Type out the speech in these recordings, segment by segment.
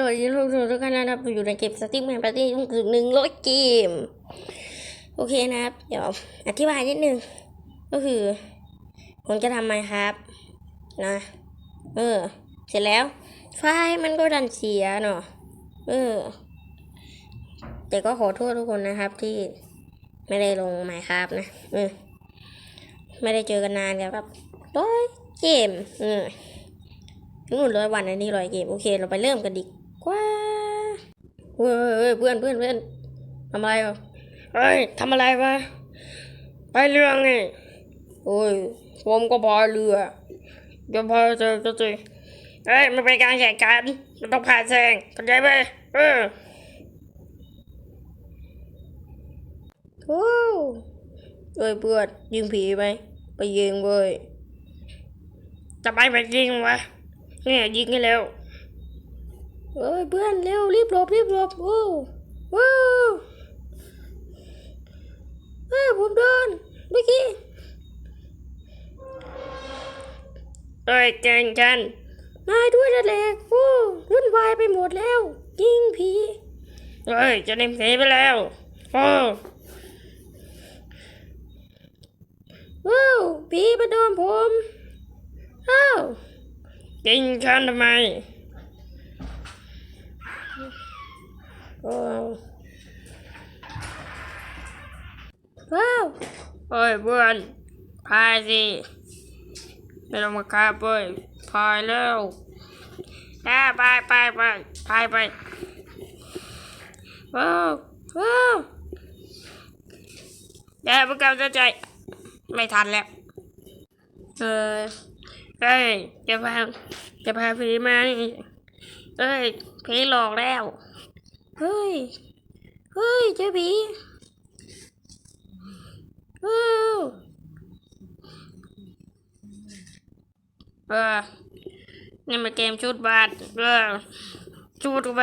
สวัสดีทุกคนทุกท่านนะครับอยู่ในเกมสติ๊กแมนปาร์ตี้ต้องถึงหนึ่งร้อยเกม โอเคนะครับ เดี๋ยวอธิบายนิดนึง ก็คือ ผมจะทำไมครับ นะ เออ เสร็จแล้ว ไฟมันก็ดันเสียเนาะ เออ แต่ก็ขอโทษทุกคนนะครับที่ไม่ได้ลงไมค์ครับนะ เออ ไม่ได้เจอกันนานแล้วแบบร้อยเกม เออนู่นร้อยวันอันนี้ร้อยเกม โอเค เราไปเริ่มกันดี เฮ้ยเพื่อนเพื่อนเพื่อนทำอะไรอะเฮ้ยทำอะไรวะไปเรือไงโอ้ยผมก็พายเรือจะพายเจอก็สิเฮ้ยมันเป็นการแข่งขันมันต้องผ่านแซงเข้าใจไหมเออโอ้เอ้ยเพื่อนยิงผีไหมไปยิงเว้ยจะไปไปยิงวะเนี่ยยิงกันแล้ว เอ้ยเพื่อนเร็วรีบหลบรีบหลบโอ้โอ้เอ้ยผมโดนเมื่อกี้เอ้ยเก่งจันนายด้วยนั่นแหละโอ้วุ่นวายไปหมดแล้วยิงผีเอ้ยจะเล่นผีไปแล้วโอ้ว้าวผีมาโดนผมอ้าวกินฉันทำไมโอ้ ว้าวโอ้ยเพื่อนพายสิไม่ต้องมาฆ่าเว้ยพายแล้วอ่าไปไปไปพายไปว้าวว้าวอย่าเพิ่งกำลังใจ ไม่ทันแล้ว เออเอ้ยจะพาจะพาผีมานี่เอ้ยผีหลอกแล้ว เฮ้ย เฮ้ยเจอผีเออเออนี่มันเกมชุดบาทเออชุดก็ไป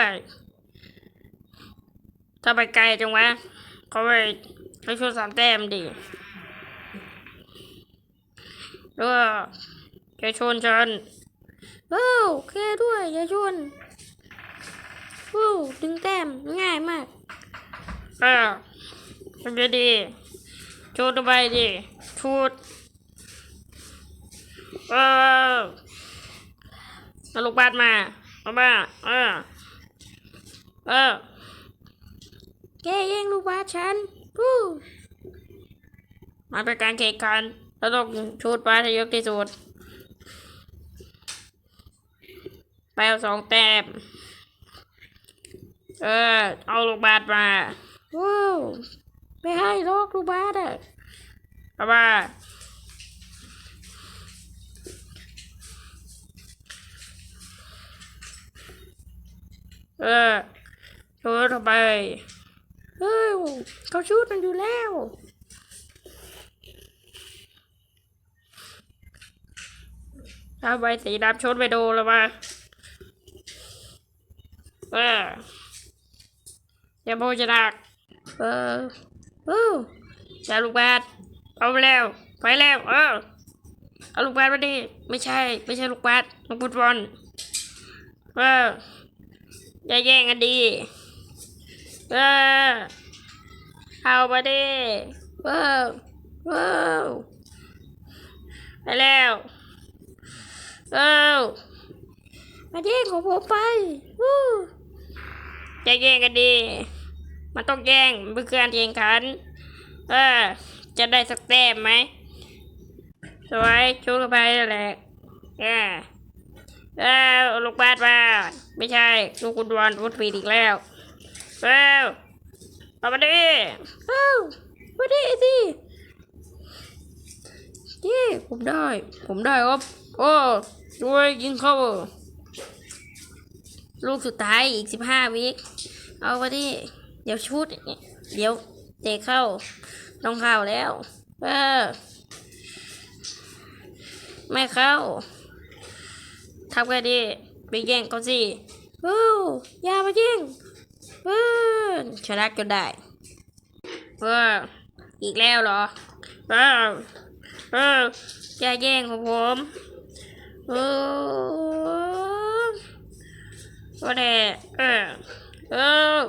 ถ้าไปไกลจังวะเขาไปให้ชุดสามแต้มดิเออแกชนฉันเอ้าแค่ด้วยอย่าชน โอ้ดึงแต้มง่ายมากเออทำได้ดีชูดไปดิชูดเออเอาลูกบาสมาเอามาเออเออแกแย่งลูกบาสฉันฮู้มาเป็นการแข่งขันเราต้องชูดบาสให้เยอะที่สุดไปเอาสองแต้ม เออ เอาลูกบาสมาว้าวไม่ให้ลอกลูกบาสอะเอามาเออชูดเข้าไปเฮ้ยเขาชูดมันอยู่แล้วถ้าใบสีดำชนไปดูแล้วมาเออ อย่าโมจะดักเออเอออย่าลูกบาสเอาไปแล้วไปแล้วเออเอาลูกบาสมาดิไม่ใช่ ไม่ใช่ลูกบาสลูกฟุตบอลเอออย่าแย่งกันดีเออเอาไปดิเออเออไปแล้วเออมาแย่งของผมไปวู้ จะแย่งกันดี มันต้องแย่งมันเป็นการแข่งขัน เออ จะได้สักแต้มไหม สวยชูกระไปนั่นแหละเออเออเอาลูกบาสมาไม่ใช่ ลูกกุดวอนพูดผิดอีกแล้วเออเอามาดิเอ้ามาดิสิเย้ผมได้ ผมได้ครับ โอ้ช่วยยิงเข้า ลูกสุดท้ายอีกสิบห้าวิเอาไปดิเดี๋ยวชุดเดี๋ยวเตะเข้าต้องเข้าแล้วเออไม่เข้าทำไงดีไปแย่งเขาสิโอ้อย่ามาแย่งเออชนะก็ได้เอออีกแล้วเหรอเออเอออย่าแย่งของผมเออ ว่าแต่เออเออ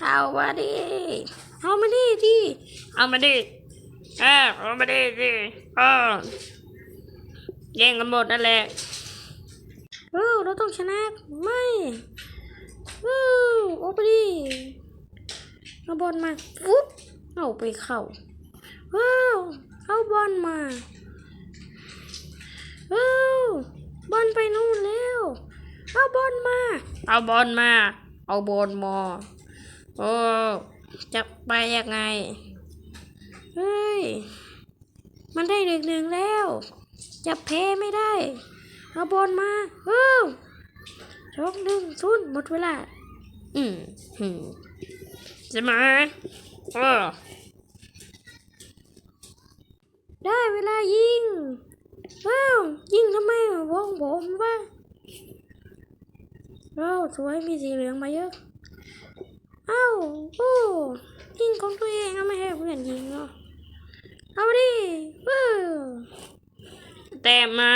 เอามาดิเอามาดิดิเอามาดิเออเอามาดิดิเออแย่งกันหมดนั่นแหละเออเราต้องชนะไม่เออเอาไปดิเอาบอลมาฟุ๊บเอาไปเข้าว้าวเอาบอลมาเออ บอลไปนู่นแล้ว เอาบอลมา เอาบอลมา เอาบอลมา โอ้จะไปยังไง เฮ้ย มันได้หนึ่งหนึ่งแล้ว จะแพ้ไม่ได้ เอาบอลมาเฮ้ยสองหนึ่งศูนย์หมดเวลา อืมหืมใช่ไหมเออได้เวลายิงว้าว ยิงทำไมวงผมวะว้าวสวยมีสีเหลืองมาเยอะเอ้าโอ้ยิงของตัวเองเอาไม่ให้เพื่อนยิงเหรอเอาดิเออแต่มา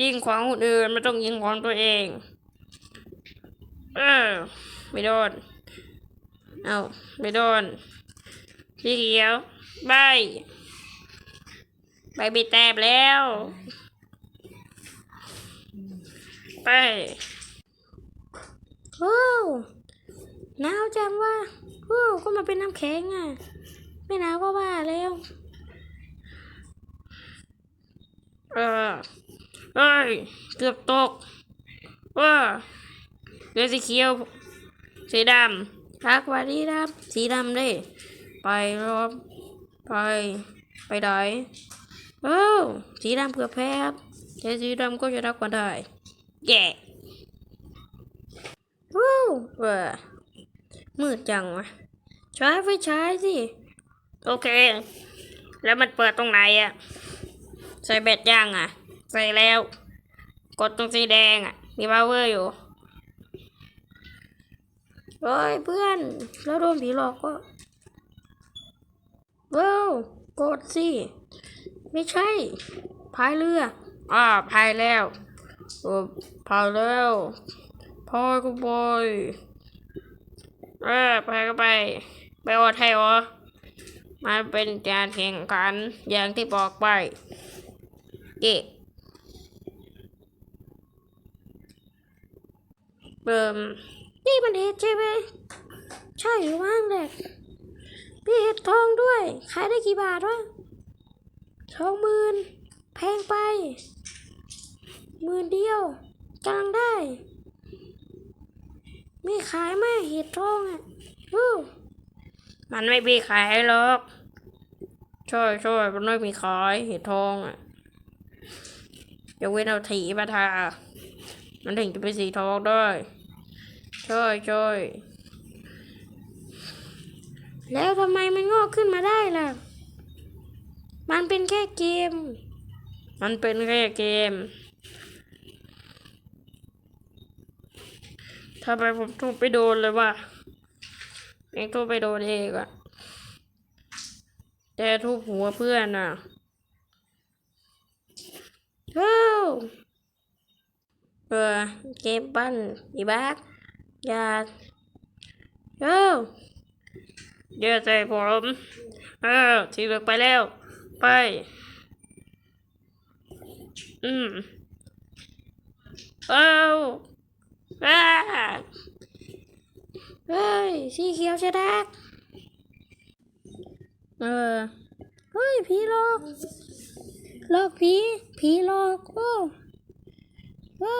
ยิงของคนอื่นไม่ต้องยิงของตัวเอง เออไม่โดนเอาไม่โดนสีเขียวใบ ใบมีแต้มแล้ว ไปว้าวหนาวจังว่าโอ้ก็มาเป็นน้ำแข็งอะ ไม่หนาวก็ว่าแล้ว เออเอ้ย เกือบตกว่าเรือสีเขียว สีดำทักว่าดีดำสีดำเลยไปรอบไป ไปไหน เออสีดำเผื่อแพ้ครับแต่สีดำก็จะรักกว่าได้แย่วู้เออมืดจังวะใช้ไฟฉายสิ โอเค แล้วมันเปิดตรงไหนอะใส่แบตยังอะใส่แล้ว กดตรงสีแดงอะมีพาวเวอร์อยู่เฮ้ยเพื่อน แล้วโดนผีหลอกก็ว้าวกดสิ ไม่ใช่ พายเรือ อ่า พายแล้วเออพายแล้วพายก็บอยเออไปก็ไป ไปอดให้วะมันเป็นการแข่งขันอย่างที่บอกไปเย่เบิ่มนี่มันเห็ดใช่ไหม ใช่หรือว่างเด็กพี่เห็ดทองด้วย ขายได้กี่บาทวะ สองหมื่นแพงไปหมื่นเดียวกำลังได้มีขายไหมเห็ดทองอะอู้มันไม่มีขายหรอกช่วยช่วยมันไม่มีขายเห็ดทองอะยกเว้นเอาถีมาทา มันถึงจะเป็นสีทองได้ช่วยช่วยแล้วทำไมมันงอกขึ้นมาได้ล่ะ มันเป็นแค่เกม มันเป็นแค่เกมทำไมผมทุบไปโดนเลยว่ะเองทุบไปโดนเองอะแต่ทุบหัวเพื่อนอะเฮ้ยเออเก็บบ้านอีบักอย่าเอ้าเดี๋ยวใจผม เออทีเหลือกไปแล้ว ไป อืมเอ้าอ้าเฮ้ย สีเขียวชะดักเออ เฮ้ย ผีหลอกหลอกผี ผีหลอกโอ้โอ้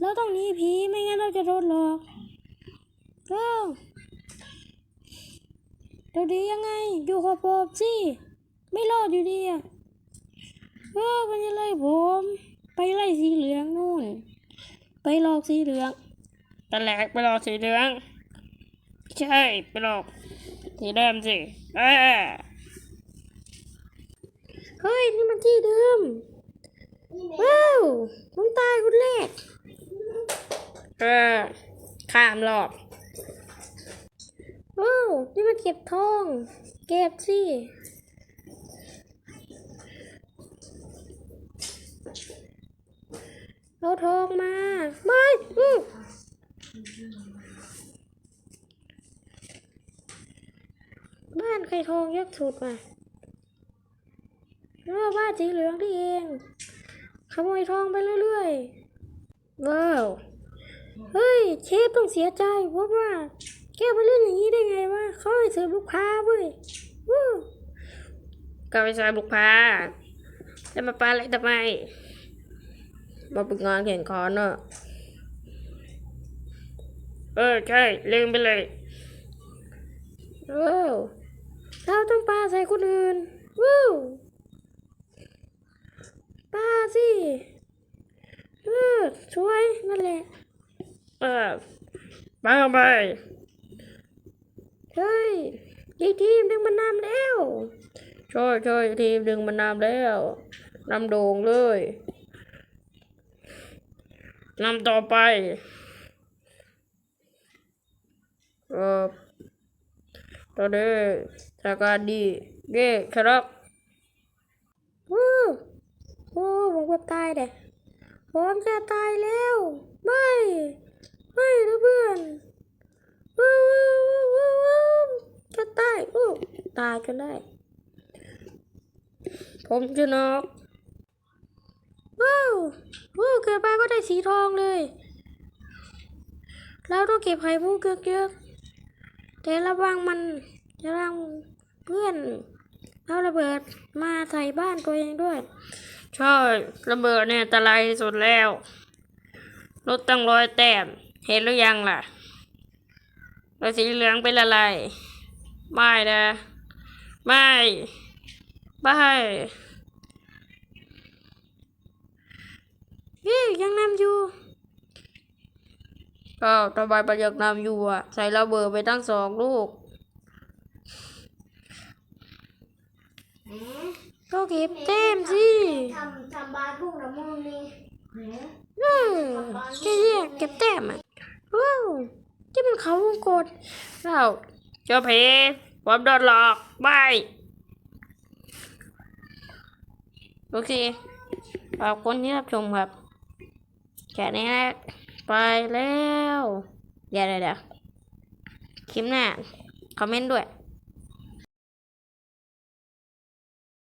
เราต้องหนีผี ไม่งั้นเราจะโดนหลอกโอ้เราดียังไง อยู่กับผมสิ ไม่รอดอยู่ดีอะเออมันจะไล่ผม ไปไล่สีเหลืองนู่น ไปหลอกสีเหลืองตะแหลกไปหลอกสีเหลือง ใช่ไปหลอกสีแดงสิเออเฮ้ย นี่มันที่เดิม ว้าวน้องตายคนแรกเออข้ามรอบว้าวนี่มันเก็บทอง เก็บสิ เอาทองมา ไม่อืบ้านใครทองเยอะสุดว่ะเออบ้านสีเหลืองที่เองขโมยทองไปเรื่อยๆ ว้าว เฮ้ย เชฟต้องเสียใจเพราะว่า แกไปเล่นอย่างนี้ได้ไงวะเขาให้เสิร์ฟลูกค้าเว้ยวู้ก็ไปเสิร์ฟลูกค้าจะมาปาอะไรทำไม มาฝึกงานแข่งขันเนอะเออใช่ลืมไปเลยโอ้เราต้องปาใส่คนอื่นวู้ปาสิเออช่วยนั่นแหละ เออไปเอาไปเฮ้ยยีทีมดึงมันนำแล้ว ช่วยช่วยทีมดึงมันนำแล้วนำโด่งเลย นำต่อไปเออตอนนี้สถานการณ์ดีเย่ครับวู้โอ้ผมเกือบตายเด็ผมจะตายแล้ว ไม่ ไม่นะเพื่อนว้าวว้าวว้าวว้าวจะตายอู้ตายกันได้ ผมจะนกว้าวว้าวเกิดมาก็ได้สีทองเลยเราต้องเก็บไข่มุกเยอะๆแต่ระวังมันระวังเพื่อนเอาระเบิดมาใส่บ้านตัวเองด้วยใช่ระเบิดเนี่ยอันตรายที่สุดแล้วรถตั้งร้อยแต้มเห็นหรือยังล่ะรถสีเหลืองเป็นอะไร ไม่นะ ไม่ไม่เฮ้ ยยังนำอยู่ ก็ทำไมประยักนำอยู่อะ ใส่ระเบิดไปตั้งสองลูก ก็เก็บแต้มสิทำทำบาร์ลูกละมุนนี่อืมแค่เรียกเก็บแต้มอะว้าวที่มันเขาวงกดเราเจ้าเพผมโดนหลอกบายโอเคขอบคุณที่รับชมครับ แค่นี้แหละไปแล้วเดี๋ยวเดี๋ยวเดี๋ยวคลิปหน้า คอมเมนต์ด้วย